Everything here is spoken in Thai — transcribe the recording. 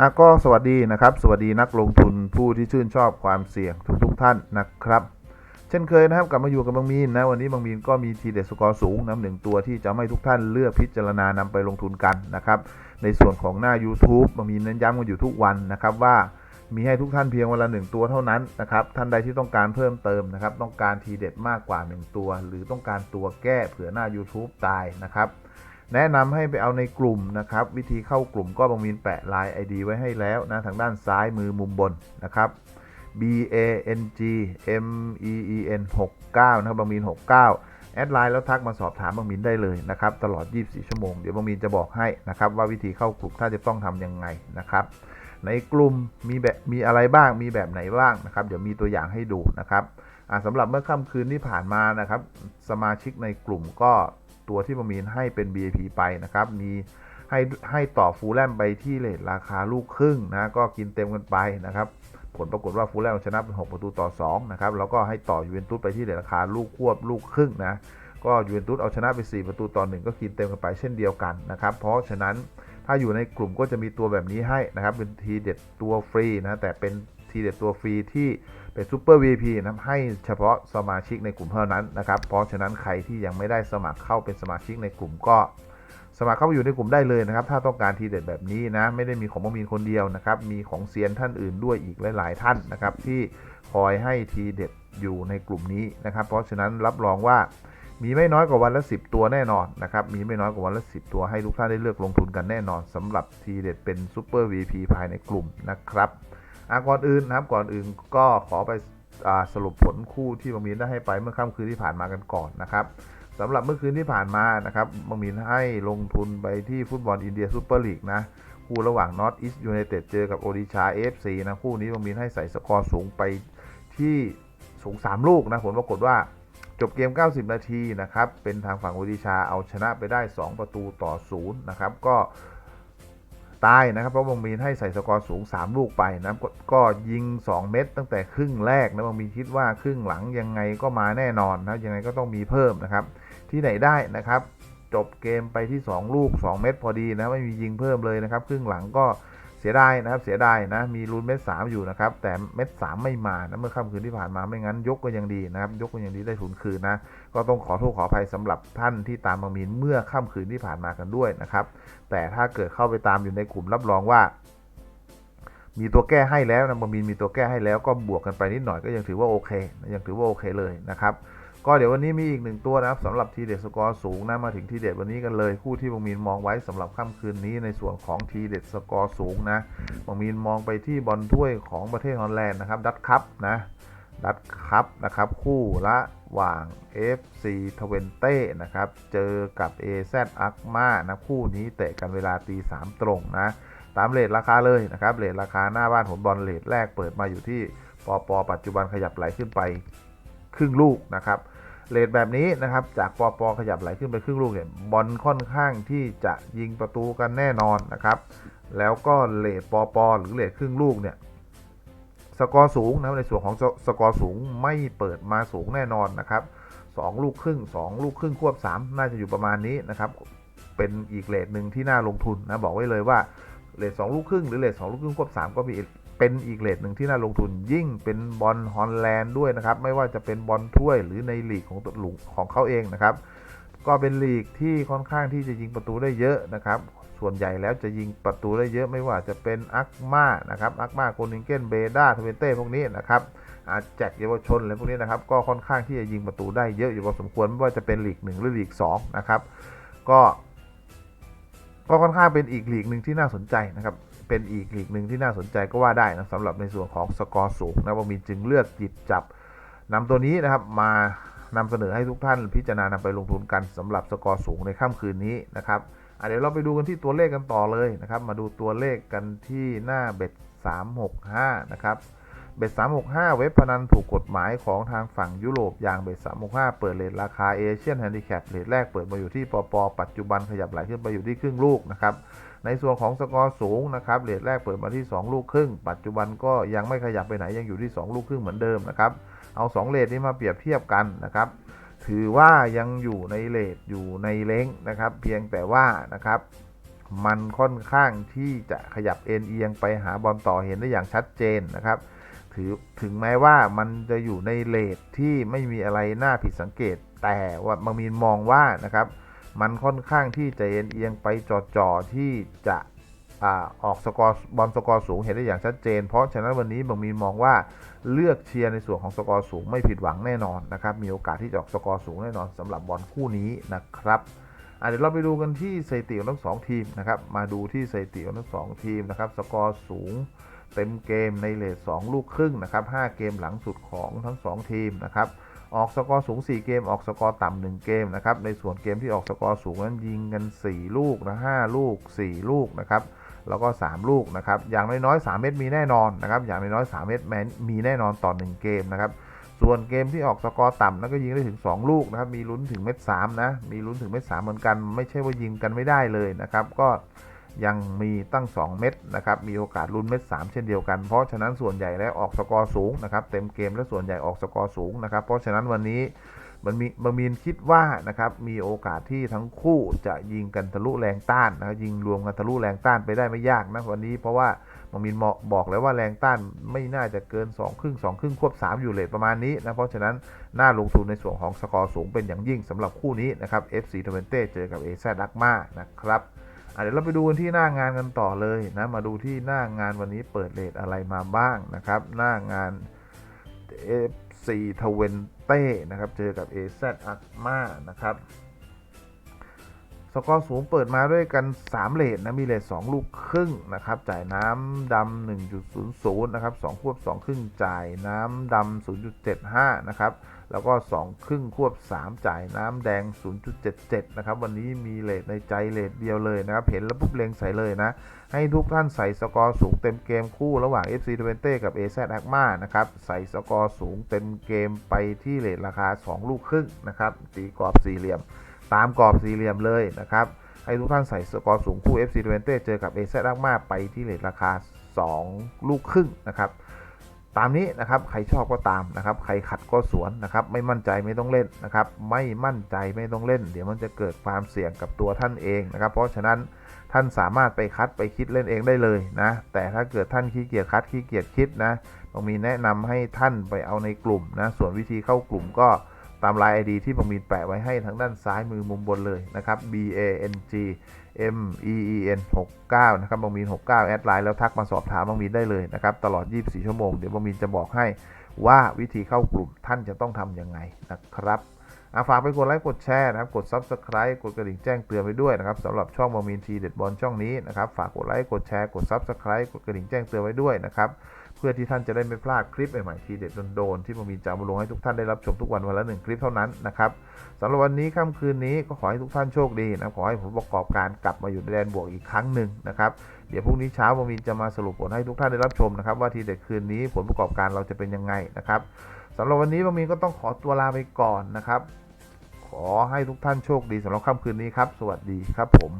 อะก็สวัสดีนะครับ สวัสดีนักลงทุนผู้ที่ชื่นชอบความเสี่ยงทุกทุกๆท่านนะครับ เช่นเคยนะครับกลับมาอยู่กับบางมีนนะวันนี้บางมีนก็มีทีเด็ดสกอร์สูงนะหนึ่งตัวที่จะให้ทุกท่านเลือกพิจารณานำไปลงทุนกันนะครับในส่วนของหน้า YouTube บางมีนเน้นย้ำกันอยู่ทุกวันนะครับว่ามีให้ทุกท่านเพียงวันละหนึ่งตัวเท่านั้นนะครับ ท่านใดที่ต้องการเพิ่มเติมนะครับ ต้องการทีเด็ดมากกว่า 1 ตัว หรือต้องการตัวแก้เผื่อหน้า YouTube ตายนะครับ แนะนำให้ไปเอาในกลุ่มนะครับ วิธีเข้ากลุ่มก็บางมีนแปะไลน์ ID ไว้ให้แล้วนะทางด้านซ้ายมือมุมบนนะครับ B A N G M E E N 69นะครับบางมีน69 แอดไลน์แล้วทักมาสอบถามบางมีนได้เลยนะครับ ตลอด 24 ชั่วโมง เดี๋ยวบางมีนจะบอกให้นะครับ ว่าวิธีเข้ากลุ่มถ้าจะต้องทำยังไงนะครับ ในกลุ่มมีแบบมีอะไรบ้างมีแบบไหนบ้างนะครับ เดี๋ยวมีตัวอย่างให้ดูนะครับสำหรับเมื่อค่ำคืนที่ผ่านมานะครับ สมาชิกในกลุ่มก็ ตัวที่บามีนให้เป็น BIP ไปนะครับ มีให้ให้ต่อฟูลแลมไปที่เลทราคาลูกครึ่งนะ ก็กินเต็มกันไปนะครับ ผลปรากฏว่าฟูลแลมชนะเป็น 6 ประตูต่อ 2 นะครับ แล้วก็ให้ต่อยูเวนตุสไปที่เลทราคาลูกควบลูกครึ่งนะ ก็ยูเวนตุสเอาชนะไป 4 ประตูต่อ 1 ก็กินเต็มกันไปเช่นเดียวกันนะครับ เพราะฉะนั้นถ้าอยู่ในกลุ่มก็จะมีตัวแบบนี้ให้นะครับ เป็นทีเด็ดตัวฟรีนะ แต่เป็น ทีเด็ดตัวฟรีที่เป็นซูเปอร์ VIP นะให้เฉพาะสมาชิกในกลุ่มเท่านั้นนะครับ เพราะฉะนั้นใครที่ยังไม่ได้สมัครเข้าเป็นสมาชิกในกลุ่มก็ สมัครเข้าไปอยู่ในกลุ่มได้เลยนะครับ ถ้าต้องการทีเด็ดแบบนี้นะ ไม่ได้มีของบมีนคนเดียวนะครับ มีของเซียนท่านอื่นด้วยอีกหลาย ๆ ท่านนะครับ ที่คอยให้ทีเด็ดอยู่ในกลุ่มนี้นะครับ เพราะฉะนั้นรับรองว่ามีไม่น้อยกว่าวันละ 10 ตัวแน่นอนนะครับ มีไม่น้อยกว่าวันละ 10 ตัวให้ทุกท่านได้เลือกลงทุนกันแน่นอนสำหรับทีเด็ดเป็นซูเปอร์ VP ภายในกลุ่มนะครับ อะก่อนอื่นนะครับก่อนอื่นก็ขอไปอสรุปผลคู่ที่บางมีนได้ให้ไปเมื่อค่ำคืนที่ผ่านมากันก่อนนะครับสำหรับเมื่อคืนที่ผ่านมานะครับบางมินให้ลงทุนไปที่ฟุตบอลอินเดียซูเปอร์ลีกนะคู่ระหว่างนอตอีสต์ยูไนเต็ดเจอกับโอดิชาเอฟซีนะคู่นี้บางมินให้ใส่สกอร์สูงไปที่สูง 3 ลูกนะผลปรากฏว่าจบเกม 90 นาทีนะครับเป็นทางฝั่งโอดิชาเอาชนะไปได้ 2 ประตูต่อ 0 นะครับก็ ตายนะครับเพราะบางมีนให้ใส่สกอร์สูง 3 ลูกไปนะกก็ยิง 2 เม็ดตั้งแต่ครึ่งแรกนะบางมีนคิดว่าครึ่งหลังยังไงก็มาแน่นอนนะยังไงก็ต้องมีเพิ่มนะครับ ที่ไหนได้นะครับ จบเกมไปที่ 2 ลูก 2 เม็ดพอดีนะไม่มียิงเพิ่มเลยนะครับ ครึ่งหลังก็ สียดายนะครับเสียดายนะมีลุ้นเม็ดสามอยู่นะครับแต่เม็ดสามไม่มานะเมื่อค่ำคืนที่ผ่านมาไม่งั้นยกก็ยังดีนะครับยกก็ยังดีได้ทุนคืนนะก็ต้องขอโทษขออภัยสำหรับท่านที่ตามบางมีนเมื่อค่ำคืนที่ผ่านมากันด้วยนะครับแต่ถ้าเกิดเข้าไปตามอยู่ในกลุ่มรับรองว่ามีตัวแก้ให้แล้วนะบางมีนมีตัวแก้ให้แล้วก็บวกกันไปนิดหน่อยก็ยังถือว่าโอเค ยังถือว่าโอเคเลยนะครับ ก็เดี๋ยววันนี้มีอีกหนึ่งตัวนะครับสำหรับทีเด็ดสกอร์สูงนะมาถึงทีเด็ดวันนี้กันเลยคู่ที่บางมีนมองไว้สำหรับค่ำคืนนี้ในส่วนของทีเด็ดสกอร์สูงนะบางมีนมองไปที่บอลถ้วยของประเทศฮอลแลนด์นะครับดัตคัพนะดัตคัพนะครับคู่ละหว่าง FC ทเวนเต้นะครับเจอกับ AZ อักมานะคู่นี้เตะกันเวลาตีสามตรงนะตามเลทราคาเลยนะครับเลทราคาหน้าบ้านผลบอลเลทแรกเปิดมาอยู่ที่ปปปัจจุบันขยับไหลขึ้นไปครึ่งลูกนะครับ เลทแบบนี้นะครับ จากปอปอขยับไหลขึ้นไปครึ่งลูกเนี่ยบอลค่อนข้างที่จะยิงประตูกันแน่นอนนะครับ แล้วก็เลทปอปอหรือเลทครึ่งลูกเนี่ยสกอร์สูงนะในส่วนของสสกอร์สูงไม่เปิดมาสูงแน่นอนนะครับสองลูกครึ่งสองลูกครึ่งควบสามน่าจะอยู่ประมาณนี้นะครับ เป็นอีกเลทหนึ่งที่น่าลงทุนนะบอกไว้เลยว่าเลทสองลูกครึ่งหรือเลทสองลูกครึ่งควบสามก็มี เป็นอีกเลทหนึ่งที่น่าลงทุนยิ่งเป็นบอลฮอลแลนด์ด้วยนะครับ ไม่ว่าจะเป็นบอลถ้วยหรือในลีกของตัวหลุงของเขาเองนะครับ ก็เป็นลีกที่ค่อนข้างที่จะยิงประตูได้เยอะนะครับส่วนใหญ่แล้วจะยิงประตูได้เยอะไม่ว่าจะเป็นอักมานะครับอักมาโกนิงเกนเบด้าทเวนเต้พวกนี้นะครับอาแจกเยาวชนอะไรพวกนี้นะครับ ก็ค่อนข้างที่จะยิงประตูได้เยอะอยู่พอสมควรไม่ว่าจะเป็นลีกหนึ่งหรือลีกสองนะครับก็ ก็ค่อนข้างเป็นอีกหลีกหนึ่งที่น่าสนใจนะครับ เป็นอีกหลีกหนึ่งที่น่าสนใจก็ว่าได้นะสำหรับในส่วนของสกอร์สูงนะบางมีนจึงเลือกหยิบจับนำตัวนี้นะครับมานำเสนอให้ทุกท่านพิจารณานำไปลงทุนกันสำหรับสกอร์สูงในค่ำคืนนี้นะครับเดี๋ยวเราไปดูกันที่ตัวเลขกันต่อเลยนะครับ มาดูตัวเลขกันที่หน้าเบ็ด365 นะครับ เบ็ด365 เว็บพนันถูกกฎหมายของทางฝั่งยุโรปอย่างเบ็ด365 เปิดเลทราคาเอเชียนแฮนดิแคปเลทแรกเปิดมาอยู่ที่ปปปัจจุบันขยับไหลขึ้นไปอยู่ที่ครึ่งลูกนะครับในส่วนของสกอร์สูงนะครับเลทแรกเปิดมาที่ 2 ลูกครึ่ง ปัจจุบันก็ยังไม่ขยับไปไหนยังอยู่ที่ 2 ลูกครึ่งเหมือนเดิมนะครับเอา 2 เลทนี้มาเปรียบเทียบกันนะครับถือว่ายังอยู่ในเลทอยู่ในเล้งนะครับ เพียงแต่ว่านะครับมันค่อนข้างที่จะขยับเอ็นเอียงไปหาบอลต่อเห็นได้อย่างชัดเจนนะครับ ถือถึงแม้ว่ามันจะอยู่ในเลทที่ไม่มีอะไรน่าผิดสังเกต แต่ว่าบางมีนมองว่านะครับ มันค่อนข้างที่จะเอียงไปจ่อๆที่จะอออกสกอร์บอลสกอร์สูงเห็นได้อย่างชัดเจน เพราะฉะนั้นวันนี้บางมีนมองว่าเลือกเชียร์ในส่วนของสกอร์สูงไม่ผิดหวังแน่นอนนะครับ มีโอกาสที่จะออกสกอร์สูงแน่นอนสำหรับบอลคู่นี้นะครับเดี๋ยวเราไปดูกันที่สถิติของทั้งสองทีมนะครับ มาดูที่สถิติของทั้งสองทีมนะครับ สกอร์สูง เต็มเกมในเลท2ลูกครึ่งนะครับ5เกมหลังสุดของทั้ง 2 ทีมนะครับออกสกอร์สูง 4 เกม ออกสกอร์ต่ำ1เกมนะครับในส่วนเกมที่ออกสกอร์สูงนั้นยิงกัน 4 ลูกนะ5ลูก 4 ลูกนะครับแล้วก็ 3 ลูกนะครับอย่างน้อยๆ3เม็ดมีแน่นอนนะครับอย่างน้อยๆ3เม็ดแมนมีแน่นอนต่อ 1 เกมนะครับส่วนเกมที่ออกสกอร์ต่ำนั้นก็ยิงได้ถึง 2 ลูกนะครับมีลุ้นถึงเม็ด3นะมีลุ้นถึงเม็ด3เหมือนกัน ไม่ใช่ว่ายิงกันไม่ได้เลยนะครับก็ ยังมีตั้ง 2 เม็ดนะครับ มีโอกาสลุ้นเม็ด3เช่นเดียวกัน เพราะฉะนั้นส่วนใหญ่แล้วออกสกอร์สูงนะครับ เต็มเกมและส่วนใหญ่ออกสกอร์สูงนะครับ เพราะฉะนั้นวันนี้มันมีบางมีนคิดว่านะครับ มีโอกาสที่ทั้งคู่จะยิงกันทะลุแรงต้านนะครับยิงรวมกันทะลุแรงต้านไปได้ไม่ยากนะวันนี้ เพราะว่าบางมีนบอกแล้วว่าแรงต้านไม่น่าจะเกิน2ครึ่ง2ครึ่งควบ 3 อยู่เลทประมาณนี้นะ เพราะฉะนั้นน่าลงทุนในส่วนของสกอร์สูงเป็นอย่างยิ่งสำหรับคู่นี้นะครับ FC t w e n t e เจอกับ AZ ดักมานะครับ เดี๋ยวเราไปดูกันที่หน้างานกันต่อเลยนะมาดูที่หน้างานวันนี้เปิดเลทอะไรมาบ้างนะครับ หน้างาน FC t w e n t e นะครับ เจอกับ AZ a c m a นะครับสกอร์สูงเปิดมาด้วยกัน 3เลทนะ มีเลท2ลูกครึ่งนะครับ จ่ายน้ำดำ1.00 นะครับ2ควบ 2 ครึ่งจ่ายน้ำดำ0.75 นะครับ แล้วก็ 2 ครึ่งควบ 3 จ่ายน้ำแดง 0.77 นะครับ วันนี้มีเลทในใจเลทเดียวเลยนะครับ เห็นแล้วปุ๊บเลงใส่เลยนะ ให้ทุกท่านใส่สกอร์สูงเต็มเกมคู่ระหว่าง FC t w e n t กับ AZ a c m a นะครับ ใส่สกอร์สูงเต็มเกมไปที่เลทราคา 2 ลูกครึ่งนะครับ ตีกรอบสี่เหลี่ยม ตามกรอบสี่เหลี่ยมเลยนะครับให้ทุกท่านใส่สกอร์สูงคู่ FC t w e n t เจอกับ AZ a c m a ไปที่เลทราคา 2 ลูกครึ่งนะครับ ตามนี้นะครับใครชอบก็ตามนะครับใครขัดก็สวนนะครับไม่มั่นใจไม่ต้องเล่นนะครับไม่มั่นใจไม่ต้องเล่น เดี๋ยวมันจะเกิดความเสี่ยงกับตัวท่านเองนะครับ เพราะฉะนั้นท่านสามารถไปคัดไปคิดเล่นเองได้เลยนะแต่ถ้าเกิดท่านขี้เกียจคัดขี้เกียจคิดนะต้องมีแนะนำให้ท่านไปเอาในกลุ่มนะส่วนวิธีเข้ากลุ่มก็ ตามไลน์ ID ที่บางมีแปะไว้ให้ทางด้านซ้ายมือมุมบนเลยนะครับ B A N G M E E N 69นะครับบางมีน69 แอดไลน์แล้วทักมาสอบถามบางมีนได้เลยนะครับ ตลอด 24 ชั่วโมง เดี๋ยวบางมีนจะบอกให้ว่าวิธีเข้ากลุ่มท่านจะต้องทำยังไงนะครับอะฝากไปกดไลค์กดแชร์นะครับ กด Subscribe กดกระดิ่งแจ้งเตือนไปด้วยนะครับสำหรับช่องบางมีนทีเด็ดบอลช่องนี้นะครับ ฝากกดไลค์กดแชร์กด Subscribe กดกระดิ่งแจ้งเตือนไว้ด้วยนะครับ เพื่อที่ท่านจะได้ไม่พลาดคลิปใหม่ๆทีเด็ดโดนๆที่ผมมีจะเอามาลงให้ทุกท่านได้รับชมทุกวันวันละหนึ่งคลิปเท่านั้นนะครับสำหรับวันนี้ค่ำคืนนี้ก็ขอให้ทุกท่านโชคดีนะขอให้ผลประกอบการกลับมาอยู่ในแดนบวกอีกครั้งหนึ่งนะครับเดี๋ยวพรุ่งนี้เช้าผมมีจะมาสรุปผลให้ทุกท่านได้รับชมนะครับว่าทีเด็ดคืนนี้ผลประกอบการเราจะเป็นยังไงนะครับสำหรับวันนี้บางมีก็ต้องขอตัวลาไปก่อนนะครับ ขอให้ทุกท่านโชคดีสำหรับค่ำคืนนี้ครับ สวัสดีครับผม